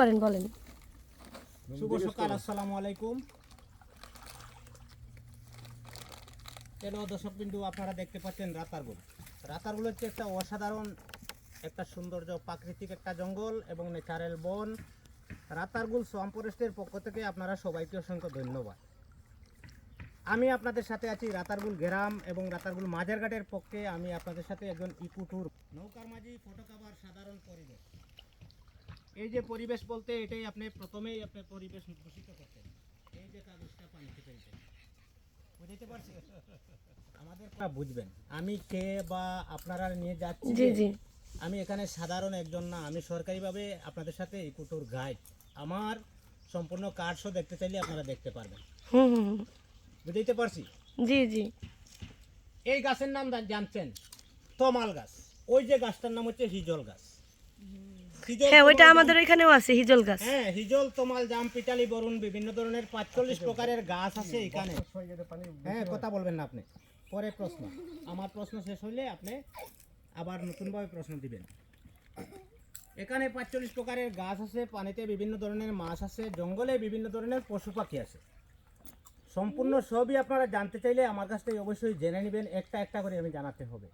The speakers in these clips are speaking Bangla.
করেন বলেন। শুভ সকাল আসসালামু আলাইকুম। কেন দর্শক বিন্দু আপনারা দেখতে পাচ্ছেন রাতারগুল। রাতারগুল হচ্ছে একটা অসাধারণ একটা সৌন্দর্য প্রাকৃতিক একটা জঙ্গল এবং ন্যাচারাল বন। রাতারগুল সোয়াম ফরেস্টের পক্ষ থেকে আপনারা সবাইকে অসংখ্য ধন্যবাদ। আমি আপনাদের সাথে আছি রাতারগুল গ্রাম এবং রাতারগুল মাঝের ঘাটের পক্ষে। আমি আপনাদের সাথে একজন ইকু ট্যুর নৌকার মাঝি ফটো কাভার সাধারণ পরিবেশ। এই যে পরিবেশ বলতে এটাই আপনি প্রথমেই আপনি পরিবেশ দূষিত করতেন। এই যে কাগজটা পানিতে ফেলছেন বুঝতে পারছি? আমাদের বুঝবেন। আমি কে বা আপনারা নিয়ে যাচ্ছি জি জি। আমি এখানে সাধারণ একজন না আমি সরকারিভাবে আপনাদের সাথে ইকুটুর গাইড আমার সম্পূর্ণ কার্ডসও দেখতে চাইলে আপনারা দেখতে পারবেন। বুঝতে পারছি? জি জি। এই গাছের নাম জানছেন? তমাল গাছ। ওই যে গাছটার নাম হচ্ছে হিজল গাছ। হ্যাঁ ওইটা আমাদের এখানেও আছে হিজল গাছ। হ্যাঁ হিজল তমাল জাম পিটালি বরুণ বিভিন্ন ধরনের পাঁচচল্লিশ প্রকারের গাছ আছে এখানে। হ্যাঁ কথা বলবেন না আপনি। পরে প্রশ্ন। আমার প্রশ্ন শেষ হইলে আপনি আবার নতুনভাবে প্রশ্ন দিবেন। এখানে পাঁচচল্লিশ প্রকারের গাছ আছে পানিতে বিভিন্ন ধরনের মাছ আছে জঙ্গলে বিভিন্ন ধরনের পশু পাখি আছে। সম্পূর্ণ সবই আপনারা জানতে চাইলে আমার কাছ থেকে অবশ্যই জেনে নেবেন একটা একটা করে আমি জানাতে হবে।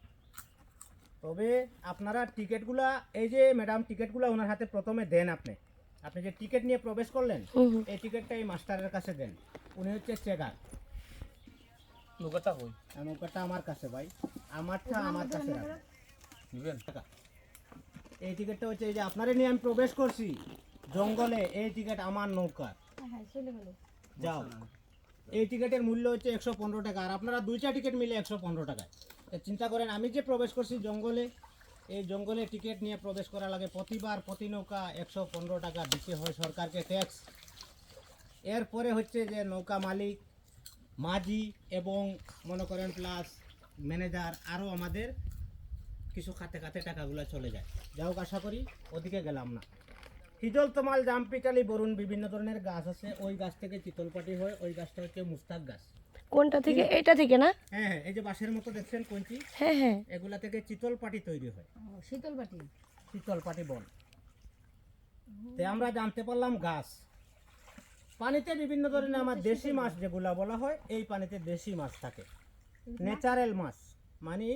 তবে আপনারা টিকিটগুলা এই যে ম্যাডাম টিকিটগুলা ওনার হাতে প্রথমে দেন আপনি। আপনি যে টিকিট নিয়ে প্রবেশ করলেন। এই টিকিটটা এই মাস্টারের কাছে দেন। উনি হচ্ছে চেকার নৌকাটা কই? নৌকাটা আমার কাছে ভাই। আমারটা আমার কাছে। নিবেন? টাকা। এই টিকিটটা হচ্ছে এই যে আপনারে নিয়ে আমি প্রবেশ করছি। জঙ্গলে এই টিকিট আমার নৌকা যাও। এই টিকিটের মূল্য হচ্ছে একশো পনেরো টাকা। আর আপনারা দুইটা টিকিট মিলে একশো পনেরো টাকায়। চিন্তা করেন, আমি যে প্রবেশ করছি জঙ্গলে, এই জঙ্গলে টিকিট নিয়ে প্রবেশ করা লাগে প্রতিবার প্রতি নৌকা একশো পনেরো টাকা দিতে হয় সরকারকে ট্যাক্স এরপরে হচ্ছে যে নৌকা মালিক, মাঝি এবং মনে করেন প্লাস ম্যানেজার আরও আমাদের কিছু খাতে খাতে টাকাগুলো চলে যায়। যাই হোক, আশা করি ওদিকে গেলাম না। হিজল তোমাল জামপিকালি বরুণ বিভিন্ন ধরনের গাছ আছে। ওই গাছ থেকে চিতলপাটি হয়, ওই গাছটা হচ্ছে মুস্তাক গাছ। কোনটা থেকে? এটা থেকে না? হ্যাঁ হ্যাঁ এই যে বাঁশের মতো দেখছেন কঞ্চি হ্যাঁ হ্যাঁ। এগুলা থেকে চিতলপাটি তৈরি হয়। শীতলবাটি শীতলপাটি বন। তে আমরা জানতে পারলাম গাছ। পানিতে বিভিন্ন ধরনের আমার দেশি মাছ যেগুলা বলা হয় এই পানিতে দেশি মাছ থাকে। ন্যাচারাল মাছ মানে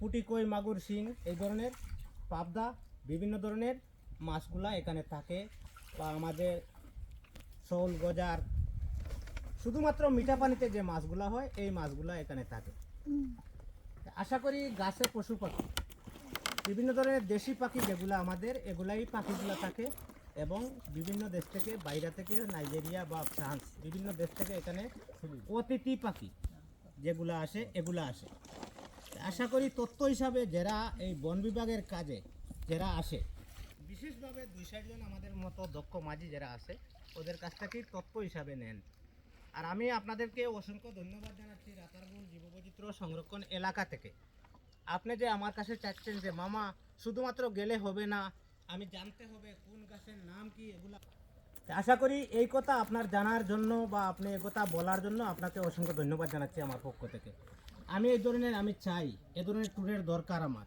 পুটি কই মাগুর শিং এই ধরনের পাবদা বিভিন্ন ধরনের মাছগুলা এখানে থাকে। বা আমাদের শোল গজার শুধুমাত্র মিঠা পানিতে যে মাছগুলা হয়, এই মাছগুলা এখানে থাকে। আশা করি গাছে পশু পাখি, বিভিন্ন ধরনের দেশি পাখি যেগুলো আমাদের, এগুলাই পাখিগুলো থাকে এবং বিভিন্ন দেশ থেকে, বাইরে থেকে, নাইজেরিয়া বা ফ্রান্স, বিভিন্ন দেশ থেকে এখানে অতিথি পাখি যেগুলো আসে, এগুলো আসে। আশা করি তথ্য হিসাবে যারা এই বন বিভাগের কাজে যারা আসে, বিশেষভাবে দুই চারজন আমাদের মতো দক্ষ মাঝি যারা আছে, ওদের কাছ থেকেই তথ্য হিসাবে নেন। আর আমি আপনাদেরকে অসংখ্য ধন্যবাদ জানাচ্ছি রাতারগুল জীববৈচিত্র্য সংরক্ষণ এলাকা থেকে। আপনি যে আমার কাছে চাচ্ছেন যে, মামা, শুধুমাত্র গেলে হবে না, আমি জানতে হবে কোন গাছের নাম কি, এগুলা আশা করি এই কথা আপনার জানার জন্য বা আপনি এই কথা বলার জন্য আপনাকে অসংখ্য ধন্যবাদ জানাচ্ছি আমার পক্ষ থেকে। আমি এই ধরনের, আমি চাই এ ধরনের ট্যুরের দরকার আমার।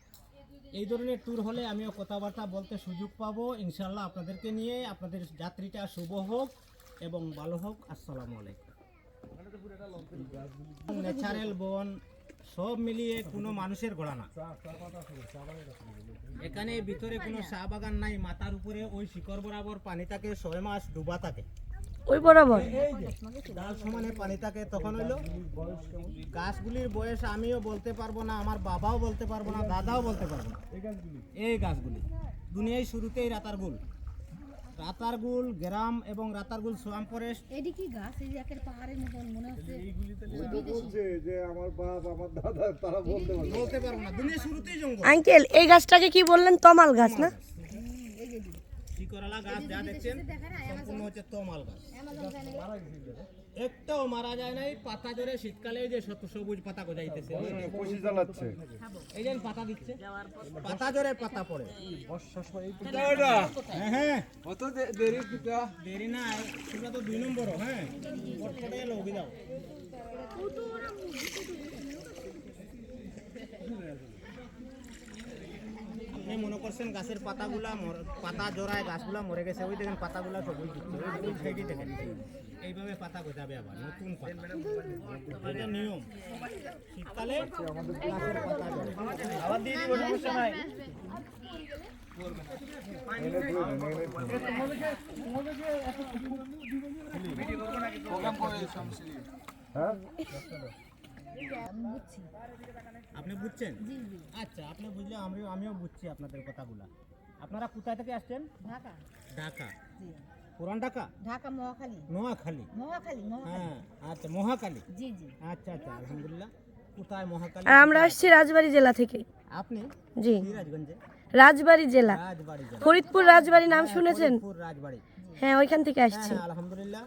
এই ধরনের ট্যুর হলে আমিও কথাবার্তা বলতে সুযোগ পাবো ইনশাল্লাহ আপনাদেরকে নিয়ে, আপনাদের যাত্রীটা শুভ হোক এবং ভালো হোক। আসসালামু আলাইকুম। ন্যাচারাল বন সব মিলিয়ে কোনো মানুষের গড়া না। এখানে ভিতরে কোনো চা বাগান নাই মাথার উপরে ওই শিকড় বরাবর পানি থাকে ছয় মাস ডুবা থাকে। ওই বরাবর? ডাল সমানে পানি থাকে তখন হইল গাছগুলির বয়স আমিও বলতে পারব না আমার বাবাও বলতে পারব না দাদাও বলতে পারব না। এই গাছগুলি দুনিয়ায় শুরুতেই রাতারগুল। রাতারগুল গ্রাম এবং রাতারগুল সোয়াম ফরেস্ট। এটি কি গাছ? এই একের পাহাড়ের মতন মনে হচ্ছে। বলছে যে আমার বাপ আমার দাদা তারা বলতে পারবে বলতে পারবে না। দুনিয়া শুরুতেই জঙ্গল। আঙ্কেল এই গাছটাকে কি বললেন? তমাল গাছ না? শিকরালা গাছ যা দেখছেন সম্পূর্ণ হচ্ছে তমাল গাছ। একটাও মারা যায় নাই পাতা জোরে শীতকালে এই যে সবুজ পাতা গজাইতেছে এই যে পাতা দিচ্ছে। পাতা জোরে পাতা পড়ে। হ্যাঁ হ্যাঁ। অত দেরি দেরি না তোমরা তো দুই নম্বর হ্যাঁ। যাও করছেন, গাছের পাতাগুলা পাতা জোড়ায় গাছগুলা মরে গেছে। ওই দেখেন পাতাগুলা সবুজ দেখেন এইভাবে পাতা গজাবে আবার, নতুন পাতা। নিয়ম। শীতকালে আবার দিয়ে দিব, সমস্যা নাই। হ্যাঁ? আপনি বুঝছেন? আচ্ছা আপনি বুঝলে আমিও আমিও বুঝছি আপনাদের কথাগুলা। আপনারা কোথায় থেকে আসছেন? ঢাকা। ঢাকা। পুরান ঢাকা? ঢাকা মহাখালী। নোয়াখালী। মহাখালী মহাখালী হ্যাঁ আচ্ছা মহাকালী জি জি। আচ্ছা আচ্ছা আলহামদুলিল্লাহ। কোথায় মহাকালী আমরা আসছি রাজবাড়ি জেলা থেকে। আপনি? জি। রাজগঞ্জে? রাজবাড়ি জেলা। রাজবাড়ি ফরিদপুর রাজবাড়ি নাম শুনেছেন? ফরিদপুর রাজবাড়ি। হ্যাঁ ওইখান থেকে হ্যাঁ আসছি। হ্যাঁ আলহামদুলিল্লাহ।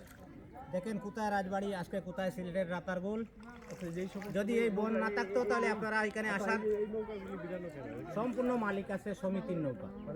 দেখেন কোথায় রাজবাড়ি আজকে কোথায় সিলেটের রাতার গোল। যদি এই বন না থাকতো তাহলে আপনারা এখানে আসার সম্পূর্ণ মালিক আছে সমিতির নৌকা।